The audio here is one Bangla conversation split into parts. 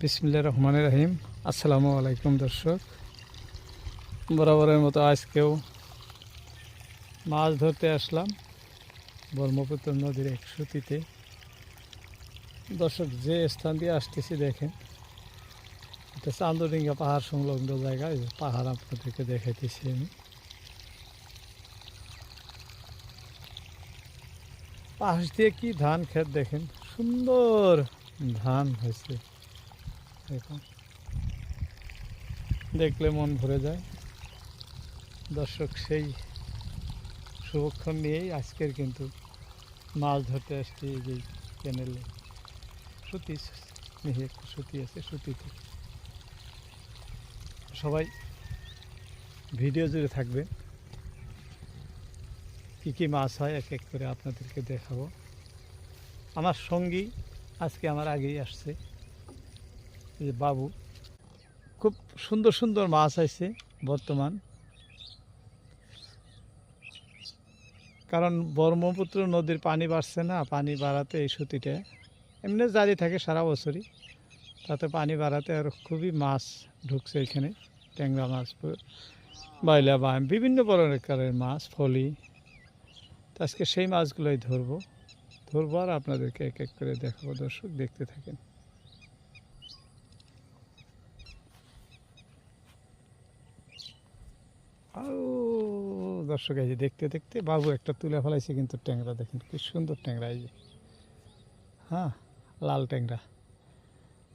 বিসমিল্লা রহমান রহিম। আসসালামু আলাইকুম দর্শক। বরাবরের মতো আজকেও মাছ ধরতে আসলাম ব্রহ্মপুত্র নদীর এক সুতিতে। দর্শক, যে স্থান দিয়ে আসতেছি দেখেন, এটা চান্দডিঙ্গা পাহাড় সংলগ্ন জায়গা পাহাড় আপনাদেরকে দেখাইতেছি আমি। পাশ দিয়ে কি ধান ক্ষেত দেখেন? সুন্দর ধান হয়েছে। দেখলে মন ভরে যায়। দর্শক, সেই শুভক্ষণ নিয়েই আজকের কিন্তু মাছ ধরতে আসছি এই চ্যানেলে সুতি নিয়ে একটু সুতি আছে, সুতিতে। সবাই ভিডিও জুড়ে থাকবে কী কী মাছ হয়, এক এক করে আপনাদেরকে দেখাবো। আমার সঙ্গী আজকে আমার আগেই আসছে। এই বাবু। খুব সুন্দর সুন্দর মাছ আছে বর্তমান। কারণ ব্রহ্মপুত্র নদীর পানি বাড়ছে না, পানি বাড়াতে এই সুতিটা এমনি জারি থাকে সারা বছরই। তাতে পানি বাড়াতে আর খুবই মাছ ঢুকছে এখানে, ট্যাংরা মাছ, বাইলা বাম, বিভিন্ন প্রকারের মাছ, ফলি। তো আজকে সেই মাছগুলোই ধরবো। ধরবো আর আপনাদেরকে এক এক করে দেখাবো, দর্শক দেখতে থাকেন। আও দর্শক এই যে দেখতে দেখতে বাবু একটা তুলে ফেলাইছে কিন্তু ট্যাংরা দেখেন কি সুন্দর ট্যাংরা এই যে। হ্যাঁ লাল ট্যাংরা।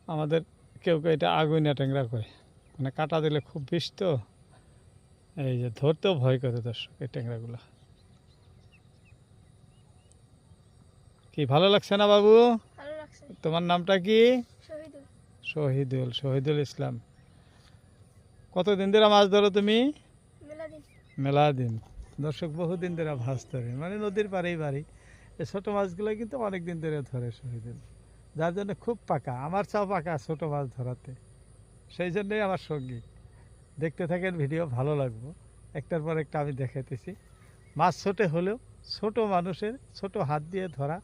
আমাদের কেউ কেউ এটা আগুইনা ট্যাংরা কয়। মানে কাটা দিলে খুব বিষ তো। এই যে ধরতেও ভয় করে দর্শক এই ট্যাংরাগুলো। কি ভালো লাগছে না বাবু? তোমার নামটা কি? শহীদুল শহীদুল ইসলাম। কতদিন ধরে মাছ ধরো তুমি? মেলা দিন। দর্শক বহুদিন ধরে মাছ ধরে মানে নদীর পাড়েই বাড়ি। এই ছোটো মাছগুলো কিন্তু অনেক দিন ধরে ধরে শহীদুল যার জন্য খুব পাকা, আমার চাও পাকা ছোটো মাছ ধরাতে। সেই জন্যই আমার সঙ্গী। দেখতে থাকেন, ভিডিও ভালো লাগবো। একটার পর একটা আমি দেখাইতেছি। মাছ ছোটে হলেও ছোট মানুষের ছোট হাত দিয়ে ধরা,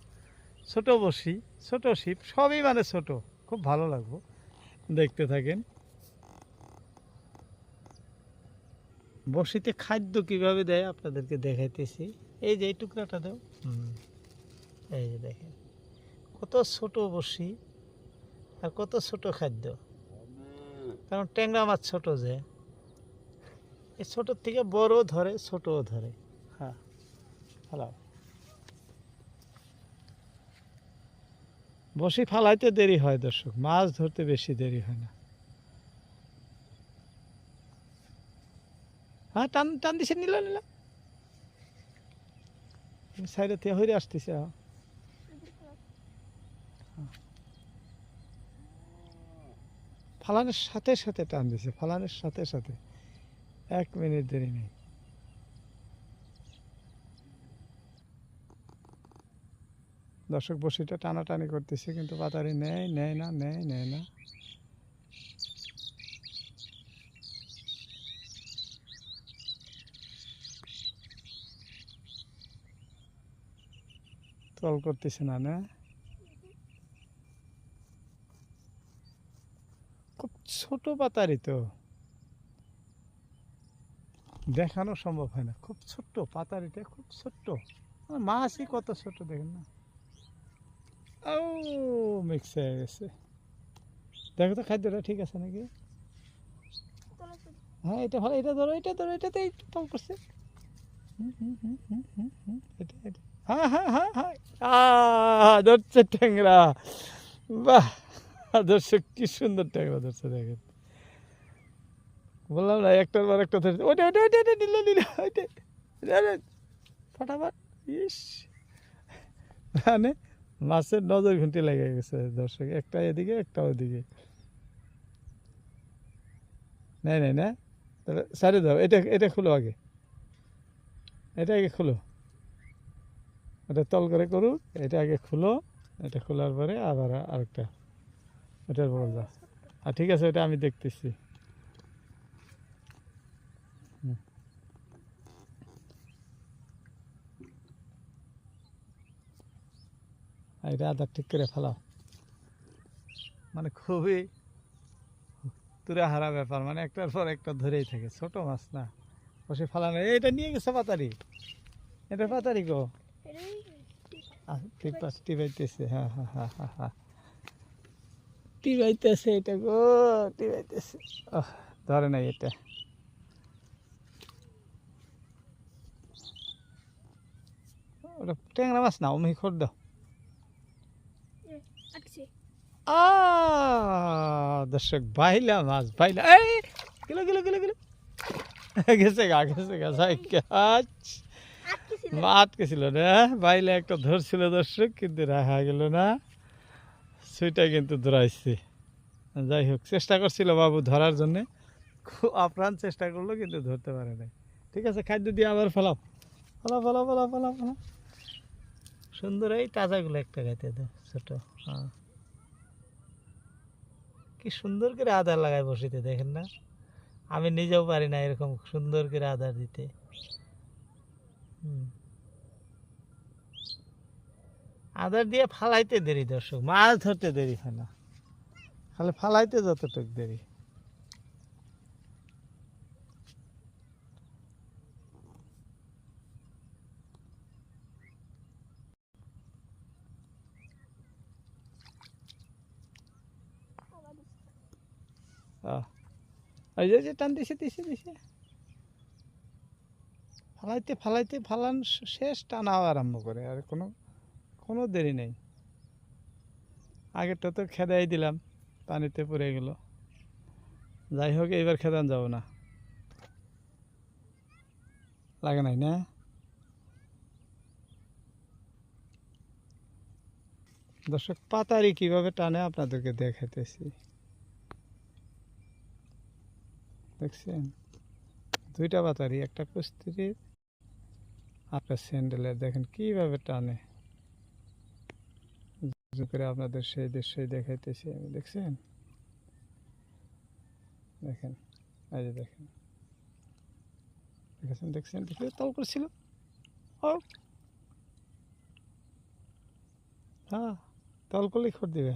ছোট বসি, ছোট শিপ, সবই মানে ছোট। খুব ভালো লাগবো। দেখতে থাকেন। বসিতে খাদ্য কীভাবে দেয় আপনাদেরকে দেখাইতেছি। এই যে এই টুকরাটা দাও। হুম। এই যে দেখেন কত ছোট বসি আর কত ছোট খাদ্য। কারণ ট্যাংরা মাছ ছোট যে এই ছোটোর থেকে বড় ধরে ছোটও ধরে। হ্যাঁ ফালাও। বসি ফালাইতে দেরি হয় দর্শক মাছ ধরতে বেশি দেরি হয় না। হ্যাঁ টান টান দিছে, নিল নিল। সাইডে থেকে হইরে আসতেছে হ্যাঁ। ফালানোর সাথে সাথে টান দিছে, ফালানের সাথে সাথে। এক মিনিট দেরি নেই। দর্শক বসিটা টানাটানি করতেছে, কিন্তু পাতারি নেয় নেয় না, নেয় নেয় না। তল করতেছে না না? খুব ছোট পাতারই তো। দেখানো সম্ভব হয় না। খুব ছোট্ট পাতারিটা, খুব ছোট্ট। মাছই কত ছোট দেখেন না। ও মিক্স হয়ে গেছে। দেখো তো খাদ্যটা ঠিক আছে নাকি? হ্যাঁ এটা ভালো, এটা ধরো এটা ধরো, এটাতেই তল করছে। হ্যাঁ হ্যাঁ হ্যাঁ হ্যাঁ। ধরছে ট্যাংরা। বাহ দর্শক কি সুন্দর ট্যাংরা ধরছে, দেখেন। বললাম না, একটার পর একটা ধরছে। ওইটা ওইটা ওইটা ওইটা, নিল নিল, ওইটা। ফটাফট, ইস। মানে মাছের নজর ঘুঁটি লেগে গেছে, দর্শক। একটা এদিকে, একটা ওদিকে নাই নাই, না? তাহলে সারে দাও, এটা এটা খুলো আগে। এটা আগে খুলো। এটা তল করে করুক, এটা আগে খুলো, এটা খোলার পরে আবার আরেকটা। এটার বল দাও আর ঠিক আছে, এটা আমি দেখতেছি। এটা আধার ঠিক করে ফেলাও। মানে খুবই তুরে হারা ব্যাপার মানে একটার পর একটা ধরেই থাকে। ছোট মাছ না। বসে ফালানো এটা নিয়ে গেছে পাতারি। এটা পাতারি গো। টিপা টিপাইতেছে হ্যাঁ হ্যাঁ হ্যাঁ হ্যাঁ হ্যাঁ টিপাইতেছে এটা গো টিপাইতেছে আহ, ধরে নাই এটা ওটা ট্যাংরা মাছ না অমি খর দাও দর্শক বাইলা মাছ বাইলা এই গেলো গেলো গেলো গেলো গেছে গা গেছে গা গাছ আটকেছিল না, বাইলে একটা ধরছিল দর্শক, কিন্তু রাখা গেল না। সেটা কিন্তু ধরাইছে। যাই হোক, চেষ্টা করছিল বাবু ধরার জন্যে। খুব আপ্রাণ চেষ্টা করল, কিন্তু ধরতে পারে নাই। ঠিক আছে, খাদ্য দিয়ে আবার ফেলাও। ফেলাও ফেলাও ফেলাও ফেলাও ফেলাও। সুন্দর, এই তাজাগুলো একটা খাইতে দাও, ছোট। হ্যাঁ। কি সুন্দর করে আদার লাগায় বসিতে, দেখেন না? আমি নিজেও পারি না এরকম সুন্দর করে আদার দিতে। হুম। আদার দিয়ে ফালাইতে দেরি, দর্শক। মাছ ধরতে দেরি হয় না। খালি ফালাইতে যতটুক দেরি। যে টান দিছে দিছে দিছে। ফালাইতে ফালাইতে ফালান শেষ, টানা আরম্ভ করে। আর কোনো কোনো দেরি নেই। আগেরটা তো খেদাই দিলাম, পানিতে পড়ে গেল। যাই হোক, এইবার খেদান যাব না। লাগে নাই না? দর্শক, পাতারি কীভাবে টানে আপনাদেরকে দেখাইতেছি। দেখছেন? দুইটা পাতারি, একটা কুস্তির একটা স্যান্ডেলের। দেখেন কীভাবে টানে। করে আপনাদের সেই দৃশ্যই দেখাইতেছি আমি, দেখছেন? দেখেন, এই যে দেখেন। দেখেছেন, দেখছেন? দেখে তল করছিল। হ্যাঁ তল করলেই খড় দিবে।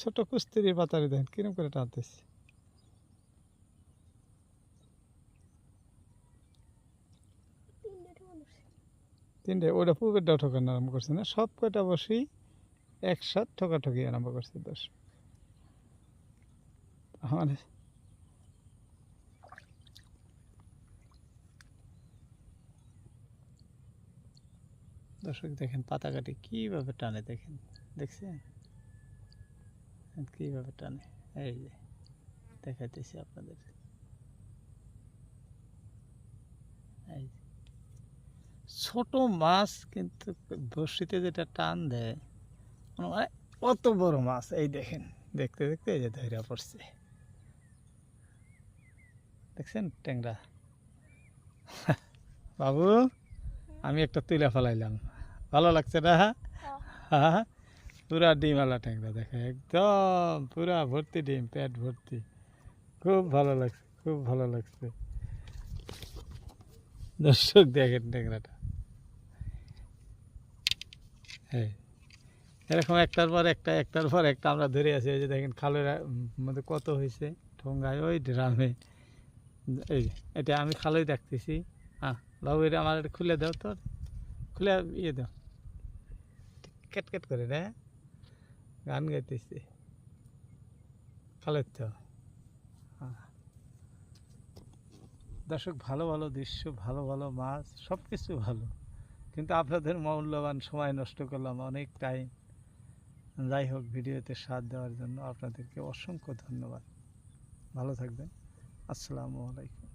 ছোট কুস্তির পাতারি দেখেন, কিরম করে টানতেছে। তিনটে ওটা পুকুরটাও ঠোকানো আরম্ভ করছে না। সব কয়টা বসি একসাথ ঠোকাঠকি আরম্ভ করছে দশ। মানে দর্শক দেখেন পাতা কাটি কীভাবে টানে দেখেন? দেখছেন? কীভাবে টানে? এই যে, দেখাইতেছি আপনাদের এই যে। ছোট মাছ কিন্তু বড়শিতে যেটা টান দেয় মনে অত বড় মাছ এই দেখেন দেখতে দেখতে এই যে ধৈরা পড়ছে। দেখছেন ট্যাংরা? বাবু আমি একটা তুলে ফেলাইলাম। ভালো লাগছে না? হ্যাঁ। হ্যাঁ পুরা ডিমওয়ালা ট্যাংরা দেখে একদম পুরা ভর্তি ডিম পেট ভর্তি। খুব ভালো লাগছে খুব ভালো লাগছে। দর্শক দেখেন ট্যাংরাটা। হ্যাঁ এরকম একটার পর একটা, একটার পর একটা আমরা ধরে আছি, এই যে দেখেন খালের মধ্যে কত হয়েছে ঠোঙ্গায়, ওই ড্রামে। এই এটা আমি খালোই দেখতেছি। হ্যাঁ বাবু, এটা আমার খুলে দাও তোর খুলে ইয়ে দাও। কেট করে রে গান গাইতেছি। খালের তো। দর্শক, ভালো ভালো দৃশ্য, ভালো ভালো মাছ সব কিছু ভালো। কিন্তু আপনাদের মূল্যবান সময় নষ্ট করলাম অনেক টাইম যাই হোক, ভিডিওতে সাথ দেওয়ার জন্য আপনাদেরকে অসংখ্য ধন্যবাদ। ভালো থাকবেন। আসসালামু আলাইকুম।